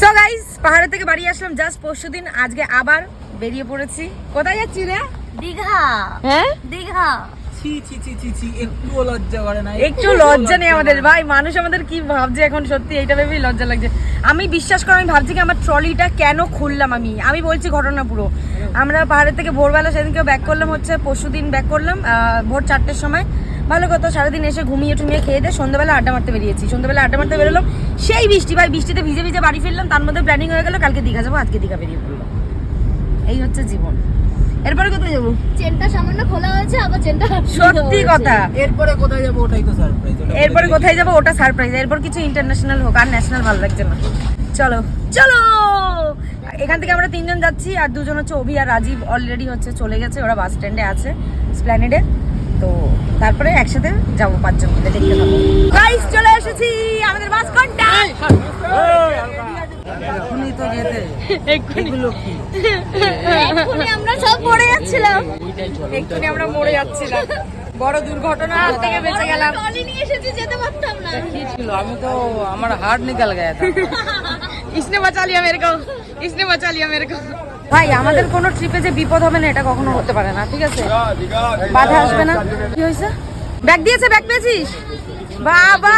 So guys পাহাড়ের থেকে বাড়ি আসলাম জাস্ট পরশু দিন আজকে আবার বেরিয়ে পড়েছি। কোথায় যাচ্ছি রে? দীঘা। হ্যাঁ? দীঘা। ছি ছি ছি ছি ছি একটু লজ্জা করে না একটু লজ্জা নেই আমাদের। ভাই মানুষ আমাদের কি ভাবছে এখন? সত্যি এইটা ভেবেই লজ্জা লাগছে। আমি বিশ্বাস করো আমি ভাবছি কি আমার ট্রলিটা কেন খুললাম আমি? আমি বলছি ঘটনা পুরো। আমরা পাহাড়ের থেকে ভোরবেলা সেদিনকে ব্যাক করলাম হচ্ছে পরশু দিন ব্যাক করলাম আহ, ভোর চারটের সময়। ভালো কথা সারাদিন এসে ঘুমিয়ে টুমিয়ে খেয়ে দিয়ে সন্ধ্যাবেলা আড্ডা মারতে বেরিয়েছি। সন্ধ্যাবেলা আড্ডা মারতে বেরোলাম সেই বৃষ্টি ভাই বৃষ্টিতে ভিজে ভিজে বাড়ি ফিরলাম তার মধ্যে প্ল্যানিং হয়ে গেল কালকে দীঘা যাব আজকে দীঘা বেরিয়ে পড়ল এই হচ্ছে জীবন। এরপরে কোথায় যাব? চেনটা সামান্য খোলা হয়েছে আবার চেনটা সত্যি কথা। এরপরে কোথায় যাব ওটাই তো সারপ্রাইজ এরপরে কোথায় যাব ওটা সারপ্রাইজ এরপর কিছু ইন্টারন্যাশনাল হোক আর ন্যাশনাল ভালো লাগছে না। চলো চলো! এখান থেকে আমরা তিনজন যাচ্ছি আর দুজন হচ্ছে অভি আর রাজীব অলরেডি হচ্ছে চলে গেছে ওরা বাস স্ট্যান্ডে আছে স্প্ল্যানেডে তো তারপরে একসাথে যাবো পাঁচজন মিলে দেখতে পাবো গাইস চলে এসেছি আমাদের বাস কোনটা এখনই তো যেতে এগুলো কি এক্ষুনি আমরা সব পড়ে যাচ্ছিলাম এক্ষুনি আমরা মরে যাচ্ছিলাম বড় দুর্ঘটনা থেকে বেঁচে গেলাম ট্রলি নিয়ে এসেছি যেতে পারতাম না কি ছিল আমি তো আমার হার্ট নিকাল গয়া था इसने बचा लिया मेरे को इसने बचा लिया मेरे को ভাই আমাদের কোনো ট্রিপে যে বিপদ হবে না এটা কখনো হতে পারে না ঠিক আছে? বাধা আসবে না। কি হয়েছে? ব্যাগ দিয়েছে ব্যাগ পেয়েছিস? বাবা!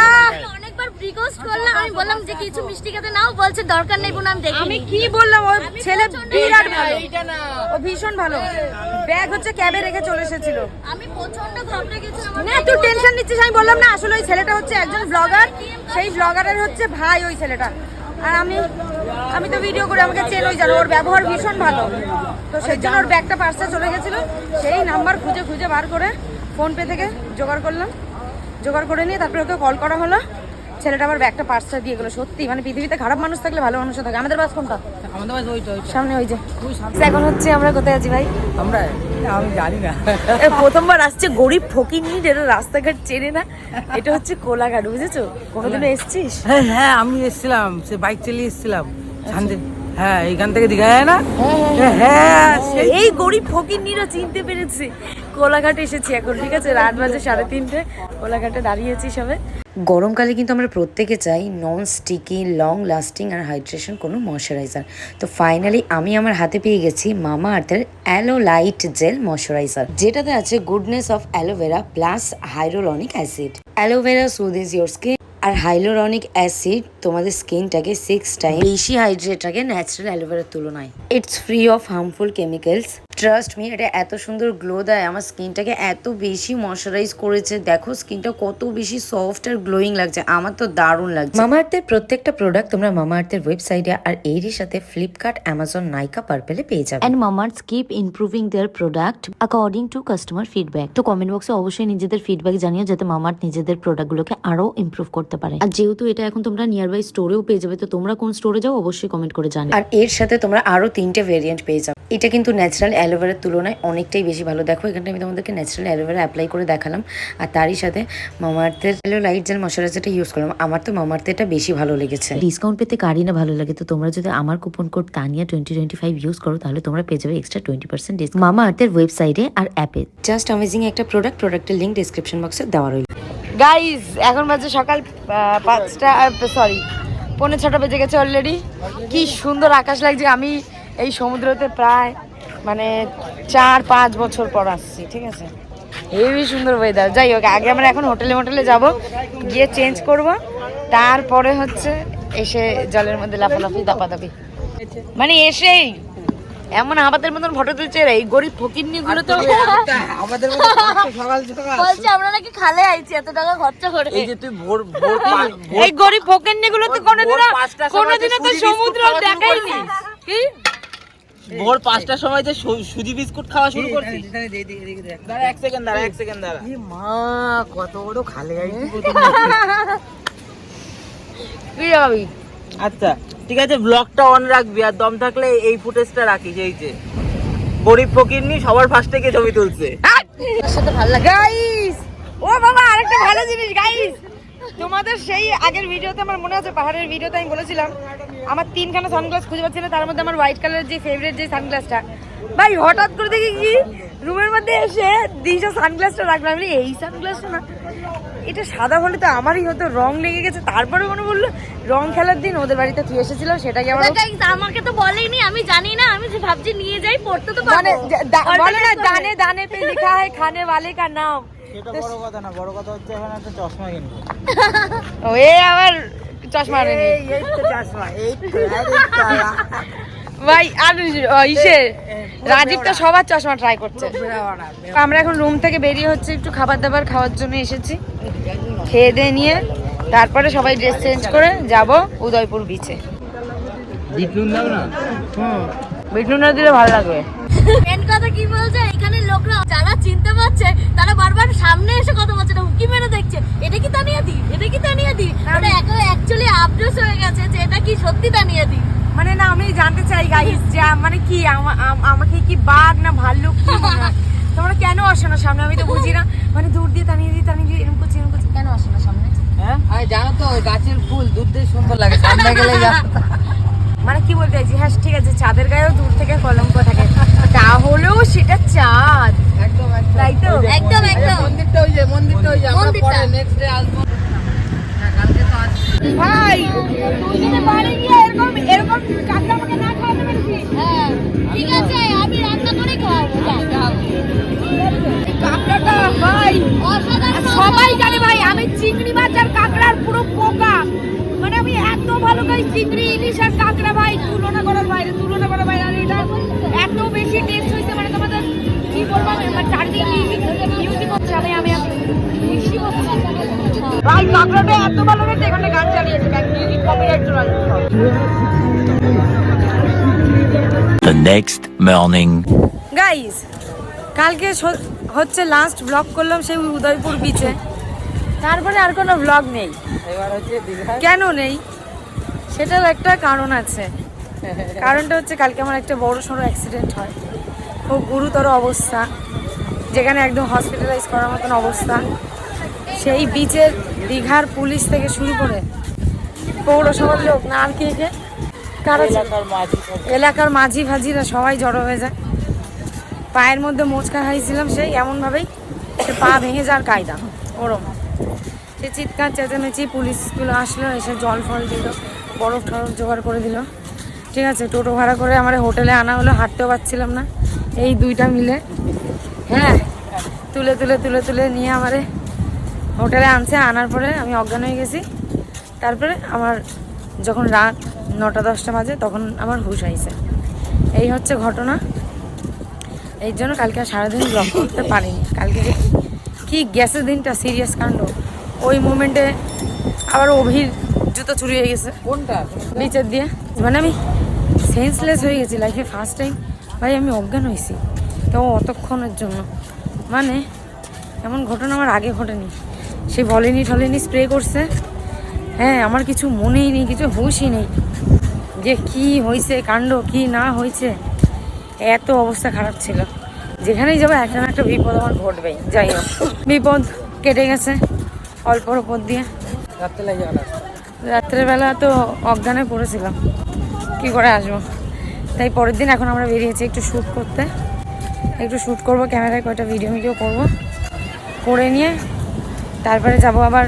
অনেকবার রিকোয়েস্ট করলাম আমি বললাম যে কিছু মিষ্টি খেতে নাও বলছে দরকার নেই বোন আমি আমি কি বললাম? ছেলে প্রচণ্ড বিরাট ভালো। ও ভীষণ ভালো। ব্যাগ হচ্ছে ক্যাবে রেখে চলে এসেছিল। আমি প্রচণ্ড ঘাবড়ে গেছিলাম না তুই টেনশন নিচ্ছিস আমি বললাম না আসলে ওই ছেলেটা হচ্ছে একজন ব্লগার সেই ব্লগারের হচ্ছে ভাই ওই ছেলেটা। আর আমি আমি তো ভিডিও করে আমাকে চেন ওই জানো ওর ব্যবহার ভীষণ ভালো। তো সেই জন্য ওর ব্যাগটা পার্সে চলে গেছিল। সেই নাম্বার খুঁজে খুঁজে বার করে ফোনপে থেকে জোগাড় করলাম। জোগাড় করে নিয়ে তারপরে ওকে কল করা হলো। ছেলেটা আবার ব্যাগটা পার্সটা দিয়ে গেলো সত্যি। মানে পৃথিবীতে খারাপ মানুষ থাকলে ভালো মানুষ থাকে। আমাদের বাস কোনটা? আমাদের বাস ওইটা সামনে ওই যে। এখন হচ্ছে আমরা কোথায় আছি ভাই? আমরা আমি জানি না। প্রথমবার আসছে গরিব ফকিনি যেটা রাস্তাঘাট চেনে না। এটা হচ্ছে কোলাঘাট বুঝেছ? কোনোদিনও এসছিস? হ্যাঁ হ্যাঁ আমি এসেছিলাম সে বাইক চালিয়ে এসেছিলাম। হ্যাঁ এইখান থেকে দীঘা যায় না? হ্যাঁ, হ্যাঁ সেই এই গরিব ফকিরনিরা চিনতে পেরেছে। কোলাঘাট এসেছি এখন ঠিক আছে? রাত বাজে সাড়ে তিনটে। কোলাঘাটে দাঁড়িয়েছি সবে। গরমকালে কিন্তু আমরা প্রত্যেকে চাই নন স্টিকি লং লাস্টিং আর হাইড্রেশন কোনো ময়শ্চারাইজার তো ফাইনালি আমি আমার হাতে পেয়ে গেছি মামা আর্থের অ্যালো লাইট জেল ময়শ্চারাইজার যেটাতে আছে goodness of aloe vera plus hyaluronic acid aloe vera soothes your skin R hyaluronic acid তোমাদের স্কিনটাকে সিক্স টাইম বেশি হাইড্রেট রাখে ন্যাচারাল অ্যালোভেরার তুলনায়। It's free of harmful chemicals trust me এটা এত সুন্দর গ্লো দেয়। আমার স্কিনটাকে এত বেশি ময়শ্চারাইজ করেছে। দেখো স্কিনটা কত বেশি সফট আর গ্লোয়িং লাগছে। আমার তো দারুণ লাগছে। মামা আর্থের প্রত্যেকটা প্রোডাক্ট তোমরা মামা আর্থের ওয়েবসাইটে আর এরই সাথে ফ্লিপকার্ট অ্যামাজন নাইকা পার্পেলে পেয়ে যাবে। And Mamarts keep improving their product according to customer feedback তো কমেন্ট বক্সে অবশ্যই নিজেদের ফিডব্যাক জানিও যাতে মামার্ট নিজেদের প্রোডাক্টগুলোকে আরও ইমপ্রুভ করতে পারে। আর যেহেতু এটা এখন তোমরা নিয়ার বাই স্টোরেও পেয়ে যাবে তো তোমরা কোন স্টোরে যাও অবশ্যই কমেন্ট করে জানিও। আর এর সাথে তোমরা আরও তিনটে ভেরিয়েন্ট পেয়ে যাবে এটা কিন্তু ন্যাচারাল অ্যালোভেরার তুলনায় অনেকটাই বেশি ভালো। দেখো এখানটা আমি তোমাদেরকে ন্যাচারাল অ্যালোভেরা অ্যাপ্লাই করে দেখালাম। আর তারই সাথে মামার্থের অ্যালো লাইট জেল ময়শ্চারাইজারটা ইউজ করলাম। আমার তো মামার্থের এটা বেশি ভালো লেগেছে। ডিসকাউন্ট পেতে কারই না ভালো লাগে। তো তোমরা যদি আমার coupon code Tania twenty twenty five use করো তাহলে তোমরা পেয়ে যাবে এক্সট্রা টোয়েন্টি পার্সেন্ট ডিসকাউন্ট মামা আর্থের ওয়েবসাইটে আর অ্যাপে জাস্ট অ্যামেজিং একটা প্রোডাক্ট প্রোডাক্টের লিঙ্ক ডিসক্রিপশন বক্সে দেওয়া রইল। গাইজ এখন বাজে সকাল পাঁচটা সরি পৌনে ছটা বেজে গেছে অলরেডি কি সুন্দর আকাশ লাগছে। আমি এই সমুদ্রতে প্রায় মানে চার, পাঁচ বছর পর আসছি, ঠিক আছে? হেভি সুন্দর ওয়েদার যাই হোক, আগে আমরা এখন হোটেলে মোটেলে যাব, গিয়ে চেঞ্জ করব। তারপরে হচ্ছে এসে জলের মধ্যে লাফালাফি, দাপাদাপি। মানে এসেই। এমন আমাদের মতন ফটো তুলছে রে এই গরিব ফকিরনি গুলো তো আমাদের মতো সকাল সকাল বলছে আমরা নাকি খালে আইছি এত টাকা খরচা করে। এই যে তুই ভোর ভোর এই গরিব ফকিরনি গুলো তো পাঁচটার সময় তো সুজি বিস্কুট সমুদ্র খাওয়া শুরু দেখাইনি। কি? ভোর পাঁচটার সময় যে সুজি বিস্কুট খাওয়া শুরু করছিস দাঁড়া এক সেকেন্ড দাঁড়া এক সেকেন্ড দাঁড়া। মা কত বড় খালে গাইছি কি যাবি আচ্ছা। ঠিক আছে ব্লগটা অন রাখবি আর দম থাকলে এই ফুটেজটা রাখিস এই যে। গরিব ফকির নি সবার ফার্স্টে গিয়ে ছবি তুলছে। সাথে ভালো লাগে। গাইস ও বাবা আরেকটা ভালো জিনিস গাইস তোমাদের সেই আগের ভিডিওতে আমার মনে আছে পাহাড়ের ভিডিওতে আমি বলেছিলাম আমার তিনখানা সানগ্লাস খুঁজে পাচ্ছি না তার মধ্যে আমার হোয়াইট কালারের যে ফেভারিট যে সানগ্লাসটা ভাই হঠাৎ করে দেখি কি রুমের মধ্যে এসে দিশা সানগ্লাসটা রাখলাম আমি বলি, এই সানগ্লাসটা না এটা সাদা হলে তো আমারই হতো রং লেগে গেছে তারপরে মনে বললো রং খেলার দিন ওদের বাড়িতে তুই এসেছিল সেটাকে আবার ও- Guys, আমাকে তো বলেনি আমি জানি না আমি যে ভাবছি নিয়ে যাই পড়তে তো মানে পারবো যা- দা- বলে না Alternate করে। দানে দানে পে লিখা है খানে वाले का नाम সেটা বড় কথা না বড় কথা হচ্ছে এখন একটা চশমা কিনবো ও এ আবার চশমা আনেনি এই এই তো চশমা এই তো আরে তারা। ভাই আর ইসে রাজীব তো সবার চশমা ট্রাই করছে। আমরা এখন রুম থেকে বেরিয়ে হচ্ছে একটু খাবার দাবার খাওয়ার জন্য এসেছি। খেয়ে দিয়ে নিয়ে তারপরে সবাই ড্রেস চেঞ্জ করে যাব উদয়পুর বিচে বিট নুন দাও হুম। বিট নুন দিলে ভালো লাগবে। মেন কথা কি বলছে? এখানে লোকরা যারা চিনতে পারছে তারা বারবার সামনে এসে কথা বলছে না উকি মেরে দেখছে। এটা কি তানিয়া দি? এটা কি তানিয়া দি? ওটা অ্যাকচুয়ালি আপডেট হয়ে গেছে যে এটা কি সত্যি তানিয়া দি? মানে না আমি জানতে চাই গাইস যে মানে কি আমাকে কি বাঘ না ভাল্লুক কি মনে হয়? তোমরা কেন আসো না সামনে? আমি তো বুঝি না। মানে দূর দিয়ে টানিয়ে দিই টানিয়ে দিই এরকম করছি এরকম করছি। কেন আসো না সামনে? হ্যাঁ? আরে জানো তো ওই গাছের ফুল দুধ দিয়ে সুন্দর লাগে সামনে গেলে মানে কি বলতে চাইছি? হ্যাঁ ঠিক আছে চাঁদের গায়েও দূর থেকে কলঙ্ক থাকে। তাহলেও সেটা চাঁদ। একদম একদম। তাই তো? একদম একদম। মন্দিরটা ওই যে মন্দিরটা ওই যে আমরা মন্দিরটা। পরে নেক্সট ডে আসব। হ্যাঁ কালকে তো আসছি। ভাই তুই যদি বাড়ি গিয়ে এরকম এরকম কাঁকড়া আমাকে না খাওয়াতে পারছিস হ্যাঁ ঠিক আছে আমি রান্না করে খাওয়াবো। কাঁকড়াটা ভাই সবাই জানে ভাই আমি চিংড়ি মাছ আর কাঁকড়ার পুরো পোকা। মানে আমি এত ভালো খাই চিংড়ি ইলিশ আর কাঁকড়া ভাই তুলনা করার বাইরে তুলনা করার বাইরে। আর এটা এত বেশি টেস্ট হয়েছে মানে তোমাদের কি বলব আমি আমার চারদিকে মিউজিক হচ্ছে আমি আমি। ভাই কাঁকড়াটা এত ভালো খেতে এখানে গান চালিয়েছে মিউজিক কপিরাইট চলে Next morning. গাইস কালকে হচ্ছে লাস্ট ব্লগ করলাম সেই উদয়পুর বিচে তারপরে আর কোনো ব্লগ নেই। কেন নেই? সেটার একটা কারণ আছে। কারণটা হচ্ছে কালকে আমার একটা বড় সড়ো অ্যাক্সিডেন্ট হয়। খুব গুরুতর অবস্থা। যেখানে একদম হসপিটালাইজ করার মতন অবস্থা। সেই বিচের দীঘার পুলিশ থেকে শুরু করে পৌরসভার লোক না আর কে কে কারা এলাকার মাঝি ফাজিরা সবাই জড়ো হয়ে যায়। পায়ের মধ্যে মোচকা খাইছিলাম সেই এমনভাবেই সে পা ভেঙে যাওয়ার কায়দা। ওরম। সে চিৎকার চেঁচামেচি পুলিশগুলো আসলো এসে জল ফল দিল বরফ টরফ জোগাড় করে দিল। ঠিক আছে টোটো ভাড়া করে আমার হোটেলে আনা হলো হাঁটতেও পারছিলাম না। এই দুইটা মিলে। হ্যাঁ তুলে তুলে তুলে তুলে নিয়ে আমারে হোটেলে আনছে। আনার পরে আমি অজ্ঞান হয়ে গেছি। তারপরে আমার যখন রাত নটা দশটা বাজে তখন আমার হুশ আইছে এই হচ্ছে ঘটনা। এই জন্য কালকে আর সারাদিন ব্লগ করতে পারিনি। কালকে যে কি গ্যাসের দিনটা সিরিয়াস কাণ্ড। ওই মোমেন্টে আবার অভির জুতো চুরি হয়ে গেছে। কোনটা? নিচের দিয়ে। মানে আমি সেন্সলেস হয়ে গেছি লাইফে ফার্স্ট টাইম ভাই আমি অজ্ঞান হয়েছি। তো অতক্ষণের জন্য। মানে এমন ঘটনা আমার আগে ঘটেনি। সে বলেনি টলেনি স্প্রে করছে। হ্যাঁ আমার কিছু মনেই নেই কিছু হুশই নেই যে কি হয়েছে কাণ্ড কি না হয়েছে। এত অবস্থা খারাপ ছিল। যেখানেই যাব একটা না একটা বিপদ আমার ঘটবেই। যাই হোক বিপদ কেটে গেছে অল্পর ওপর দিয়ে। রাত্রেবেলা তো অজ্ঞানে পড়েছিলাম। কি করে আসব? তাই পরের দিন এখন আমরা বেরিয়েছি একটু শ্যুট করতে। একটু শ্যুট করব ক্যামেরায় কয়টা ভিডিও ভিডিও করব। করে নিয়ে তারপরে যাব আবার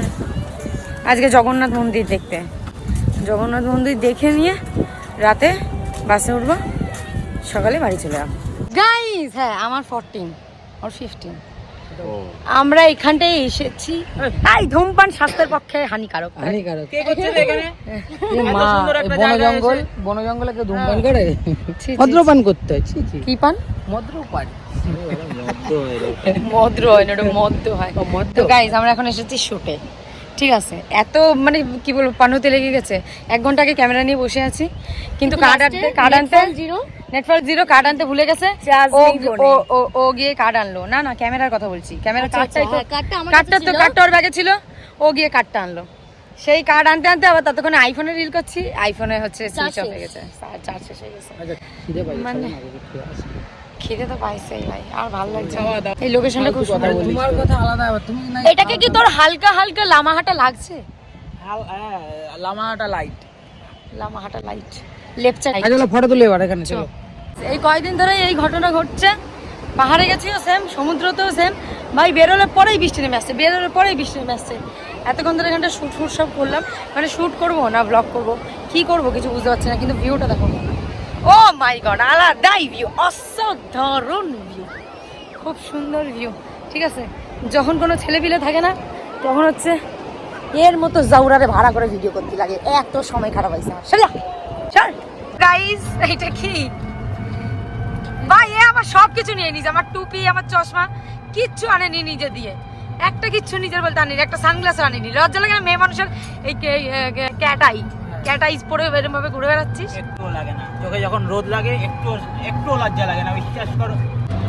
আজকে জগন্নাথ মন্দির দেখতে। জগন্নাথ মন্দির দেখে নিয়ে রাতে বাসে উঠবো সকালে বাড়ি চলে যাব। গাইস হ্যাঁ আমার ফোরটিন ওর ফিফটিন আমরা এখানটায় এসেছি। তাই ধূমপান স্বাস্থ্যের পক্ষে হানিকারক। হানিকারক। কে করছে এখানে? মা, বন জঙ্গল বন জঙ্গলে কেউ ধূমপান করে? মদ্রপান করতে হয় কি পান? মদ্রপান। মদ্র হয় না ওটা মদ্য হয়? তো গাইজ আমরা এখন এসেছি শুটে। ঠিক আছে। এত মানে কি বলব পানুতে লেগে গেছে। এক ঘণ্টা আগে ক্যামেরা নিয়ে বসে আছি। কিন্তু কার্ড আনতে কার্ড আনতে জিরো নেটওয়ার্ক জিরো কার্ড আনতে ভুলে গেছে। ও। ও- ও- ও গিয়ে কার্ড আনলো। না না ক্যামেরার কথা বলছি। ক্যামেরা আচ্ছা, কার্ডটাই তো হ্যাঁ, কার্ডটা কার্ডটা তো কার্ডটা ওর ব্যাগে ছিল। ও গিয়ে কার্ডটা আনলো। সেই কার্ড আনতে আনতে আবার ততক্ষণে আইফোনে রিল করছি। আইফোনে হচ্ছে সুইচ অফ হয়ে গেছে। চার্জ শেষ হয়ে গেছে। আচ্ছা মানে-। খিদে তো পাইছেই ভাই আর ভালো লাগছে। এই লোকেশনটা খুব সুন্দর। তোমার কথা আলাদা আবার তুমি না এটাকে কি তোর হালকা হালকা লামাহাটা লাগছে? লামাটা লাইট লামাহাটা লাইট লেপচা চলো ফটো তুলে এবার এখানে চলো। এই কয়দিন ধরে এই ঘটনা ঘটছে। পাহাড়ে গেছিও সেম সমুদ্রতেও সেম ভাই বেরোলে পরেই বৃষ্টি নেমে আসছে বেরোলে পরেই বৃষ্টি নেমে আসছে। এতক্ষণ ধরে এখানটা শ্যুট ফুট সব করলাম। মানে শ্যুট করব না ব্লগ করব। কি করব কিছু বুঝতে পারছি না কিন্তু ভিউটা দেখো। ও মাই গড আলাদাই ভিউ অসাধারণ ভিউ খুব সুন্দর ভিউ ঠিক আছে? যখন কোনো ছেলে পিলে থাকে না, তখন হচ্ছে এর মতো জাউরারে ভাড়া করে ভিডিও করতে লাগে, এত সময় খারাপ হয়েছে আমার। চল চল। গাইস এইটা কি? ভাই, এ আমার সব কিছু নিয়ে নিয়েছে আমার টুপি, আমার চশমা, কিচ্ছু আনেনি নিজে দিয়ে। একটা কিচ্ছু নিজের বলতে আনিনি, একটা সানগ্লাস আনিনি। লজ্জা লাগে না মেয়ে মানুষের এই ক্যাটাই ক্যাটাইস পরে এরকম ভাবে ঘুরে বেড়াচ্ছিস? একটুও লাগে না। চোখে যখন রোদ লাগে একটু একটুও লজ্জা লাগে না। বিশ্বাস করো।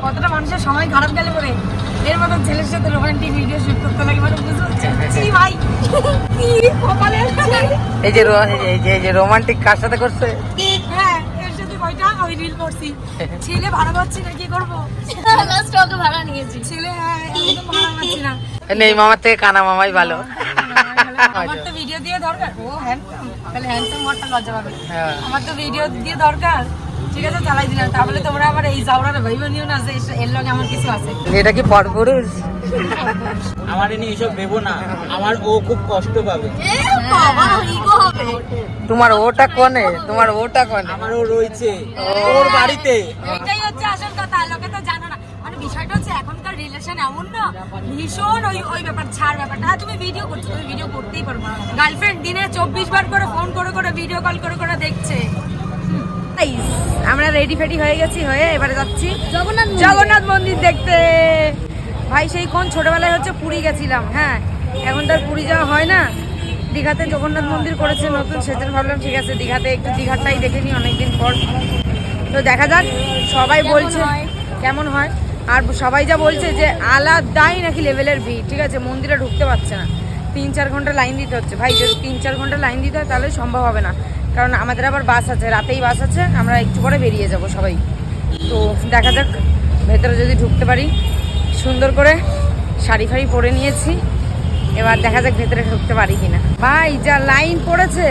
কতটা মানুষের সময় খারাপ গেলে পরে? এর মতন ছেলের সাথে রোমান্টিক ভিডিও শুট করতে লাগে মানে বুঝতে পারছি ভাই। কি কপালে এই যে এই যে- এই যে রোমান্টিক কার সাথে করছে? হ্যাঁ এর সাথে কয়টা? ওই রিল করছি। ছেলে ভাড়া পাচ্ছি না কি করব? লাস্ট ওকে ভাড়া নিয়েছি। ছেলে হ্যাঁ, ভাড়া পাচ্ছি না। নেই মামার থেকে কানা মামাই ভালো। আমার তো ভিডিও দিয়ে দরকার। ও হ্যান্ডসাম তাহলে হ্যান্ডসাম মোটটা লজ্জা পাবে হ্যাঁ। আমার তো ভিডিও দিয়ে দরকার। ঠিক আছে চালাই দিলাম। তাহলে তোমরা আবার এই জাউরার ভাই নিও না যে এর লগে আমার কিছু আছে। এটা কি পরপুরুষ? আমার এনে এইসব ভেবো না। আমার ও খুব কষ্ট পাবে। তোমার ওটা কোনে? তোমার ওটা কোনে? আমার ও রয়েছে। ওর বাড়িতে। এটাই হচ্ছে আসল কথা। লোকে তো জানো না মানে বিষয়টা হচ্ছে এখনকার রিলেশন এমন না। ভীষণ ওই ওই ব্যাপার ছাড় ব্যাপারটা। হ্যাঁ তুমি ভিডিও করছ তুমি ভিডিও করতেই পারব গার্লফ্রেন্ড দিনে চব্বিশ বার করে ফোন করে করে ভিডিও কল করে করে দেখছে। আমরা রেডি ফেডি হয়ে গেছি হয়ে এবারে যাচ্ছি। জগন্নাথ জগন্নাথ মন্দির দেখতে। ভাই সেই কোন ছোটবেলায় হচ্ছে পুরী গেছিলাম হ্যাঁ? এখন তার পুরী যাওয়া হয় না। দীঘাতে জগন্নাথ মন্দির করেছে নতুন সেজন্য ভাবলাম ঠিক আছে দীঘাতে একটু দীঘাটাই দেখে নিই অনেকদিন পর। তো দেখা যাক সবাই বলছে। কেমন হয়? আর সবাই যা বলছে যে আলাদাই নাকি লেভেলের ভিড়, ঠিক আছে? মন্দিরে ঢুকতে পারছে না। তিন চার ঘণ্টা লাইন দিতে হচ্ছে। ভাই, যদি তিন চার ঘণ্টা লাইন দিতে হয় তাহলে সম্ভব হবে না। কারণ আমাদের আবার বাস আছে, রাতেই বাস আছে, আমরা একটু পরে বেরিয়ে যাব সবাই। তো দেখা যাক, ভেতরে যদি ঢুকতে পারি। সুন্দর করে শাড়ি ফাড়ি পরে নিয়েছি। এবার দেখা যাক ভেতরে ঢুকতে পারি কিনা। ভাই, যা লাইন পড়েছে!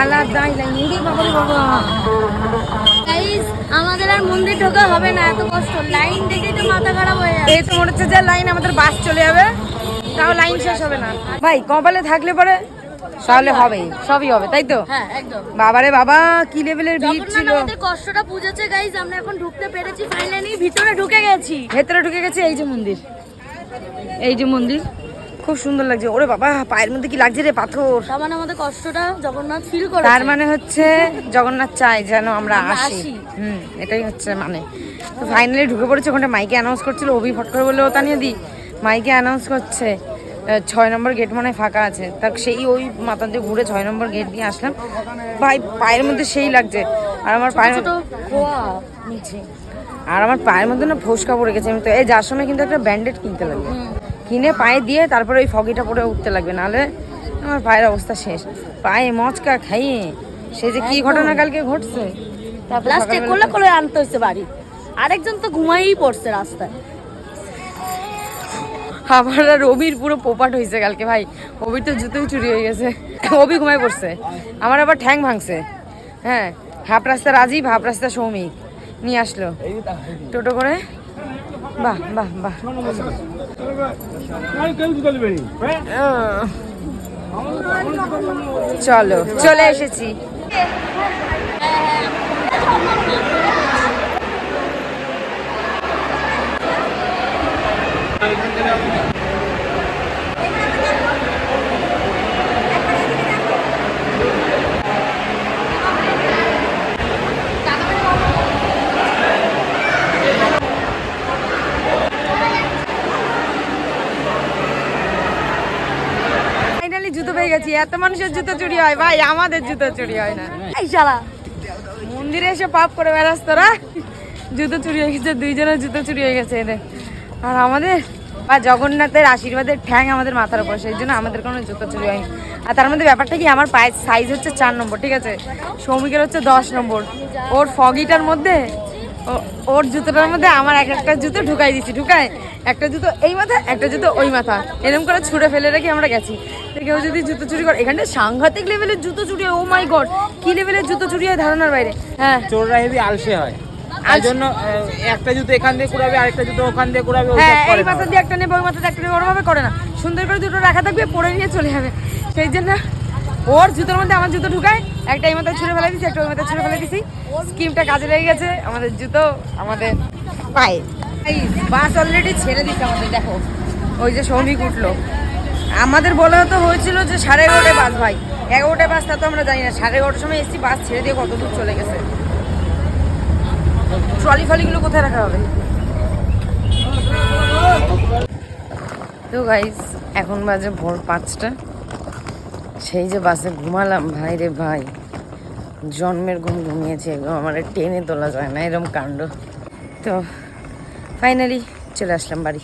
আলাদাই উড়ি বাবা বাবা গাইস আমাদের আর মন্দির ঢোকা হবে না এত কষ্ট। লাইন দেখেই তো মাথা খারাপ হয়ে যাচ্ছে। এই তো মনে হচ্ছে যে লাইন আমাদের বাস চলে যাবে। তাও লাইন শেষ হবে না। ভাই কপালে থাকলে পরে তাহলে হবেই। সবই হবে তাই তো? হ্যাঁ একদম। বাবারে বাবা কি লেভেলের ভিড় ছিল। আমাদের কষ্টটা বুঝেছে গাইস আমরা এখন ঢুকতে পেরেছি। ফাইনালি ভিতরে ঢুকে গেছি। ভেতরে ঢুকে গেছে এই যে মন্দির। এই যে মন্দির। খুব সুন্দর লাগছে। ওরে বাবা পায়ের মধ্যে কি লাগছে রে পাথর? তার মানে আমাদের কষ্টটা জগন্নাথ ফিল করে তার মানে হচ্ছে জগন্নাথ চাই যেন আমরা আসি। হুম এটাই হচ্ছে মানে। তো ফাইনালি ঢুকে পড়েছে ওখানে মাইকে অ্যানাউন্স করছিল অভি ফট করে বললে ওটা নিয়ে দি মাইকে অ্যানাউন্স করছে ছয় নম্বর গেট মনে ফাঁকা আছে। তা সেই ওই মাথা দিয়ে ঘুরে ছয় নম্বর গেট দিয়ে আসলাম। ভাই পায়ের মধ্যে সেই লাগছে। আর আমার পায়ের মধ্যে নিচে। আর আমার পায়ের মধ্যে না ফোসকা পড়ে গেছে। আমি তো এই যার সময় কিন্তু একটা ব্যান্ডেড কিনতে লাগবে কিনে পায়ে দিয়ে তারপরে ওই ফগিটা পরে উঠতে লাগবে নাহলে আমার পায়ের অবস্থা শেষ। পায়ে মচকা খাইয়ে সে যে কি ঘটনা কালকে ঘটছে? লাস্টে কোলে কোলে আনতে হচ্ছে বাড়ি। আরেকজন তো ঘুমাইই পড়ছে রাস্তায়। আমার আর রবির পুরো পোপাট হয়েছে কালকে ভাই। রবির তো জুতোই চুরি হয়ে গেছে। রবি ঘুমায় পড়ছে। আমার আবার ঠ্যাং ভাঙছে। হ্যাঁ হাফ রাস্তা রাজীব হাফ রাস্তা সৌমিক। নিয়ে আসলো। টোটো করে বাহ বাহ বাহ। চলো চলে এসেছি। Thank জুতো পেয়ে গেছি এত মানুষের জুতো চুরি হয় ভাই আমাদের জুতো চুরি হয় না। এই শালা। মন্দিরে এসে পাপ করে বেড়াস তোরা জুতো চুরি হয়ে গেছে দুইজনের জুতো চুরি হয়ে গেছে এদের আর আমাদের বা জগন্নাথের আশীর্বাদের ঠ্যাং আমাদের মাথার উপর সেই জন্য আমাদের কোনো জুতো চুরি হয়নি। আর তার মধ্যে ব্যাপারটা কি আমার পায়ের সাইজ হচ্ছে চার নম্বর ঠিক আছে? সৌমিকের হচ্ছে দশ নম্বর। ওর ফগিটার মধ্যে ওর জুতোটার মধ্যে আমার এক একটা জুতো ঢুকাই দিচ্ছি ঢুকায় একটা জুতো এই মাথা একটা জুতো ওই মাথা। এরকম করে ছুঁড়ে ফেলে রেখে আমরা গেছি। তো কেউ যদি জুতো চুরি করে এখানে সাংঘাতিক লেভেলের জুতো চুরি ও মাই গড কি লেভেলের জুতো চুরি হয় ধারণার বাইরে? হ্যাঁ। চোররা হেবি আলসে হয়। তাই জন্য একটা জুতো এখান দিয়ে কুড়াবে আরেকটা জুতো ওখান দিয়ে কুড়াবে হ্যাঁ এই মাথা দিয়ে একটা নেবে ওই মাথা দিয়ে একটা নেবে ওরভাবে করে না। সুন্দর করে দুটো রাখা থাকবে পরে নিয়ে চলে যাবে। সেই জন্য ওর জুতোর মধ্যে আমার জুতো ঢুকায়। একটা এই মাথায় ছুঁড়ে ফেলে দিছি একটা ওই মাথায় ছুঁড়ে ফেলে দিছি। স্কিমটা কাজে লেগে গেছে আমাদের জুতো আমাদের পায়ে বাস অলরেডি ছেড়ে দিচ্ছে আমাদের দেখো। ওই যে শ্রমিক উঠল। আমাদের বলা তো হয়েছিল যে সাড়ে এগারোটায় বাস ভাই। এগারোটায় বাস তা তো আমরা জানি না। সাড়ে এগারোটার সময় এসছি বাস ছেড়ে দিয়ে কত দূর চলে গেছে। ট্রলি ফলিগুলো কোথায় রাখা হবে? তো গাইস এখন বাজে ভোর পাঁচটা। সেই যে বাসে ঘুমালাম, ভাই রে ভাই। জন্মের ঘুম ঘুমিয়েছে একদম আমার টেনে তোলা যায় না, এরম কাণ্ড। তো ফাইনালি চলে আসলাম বাড়ি।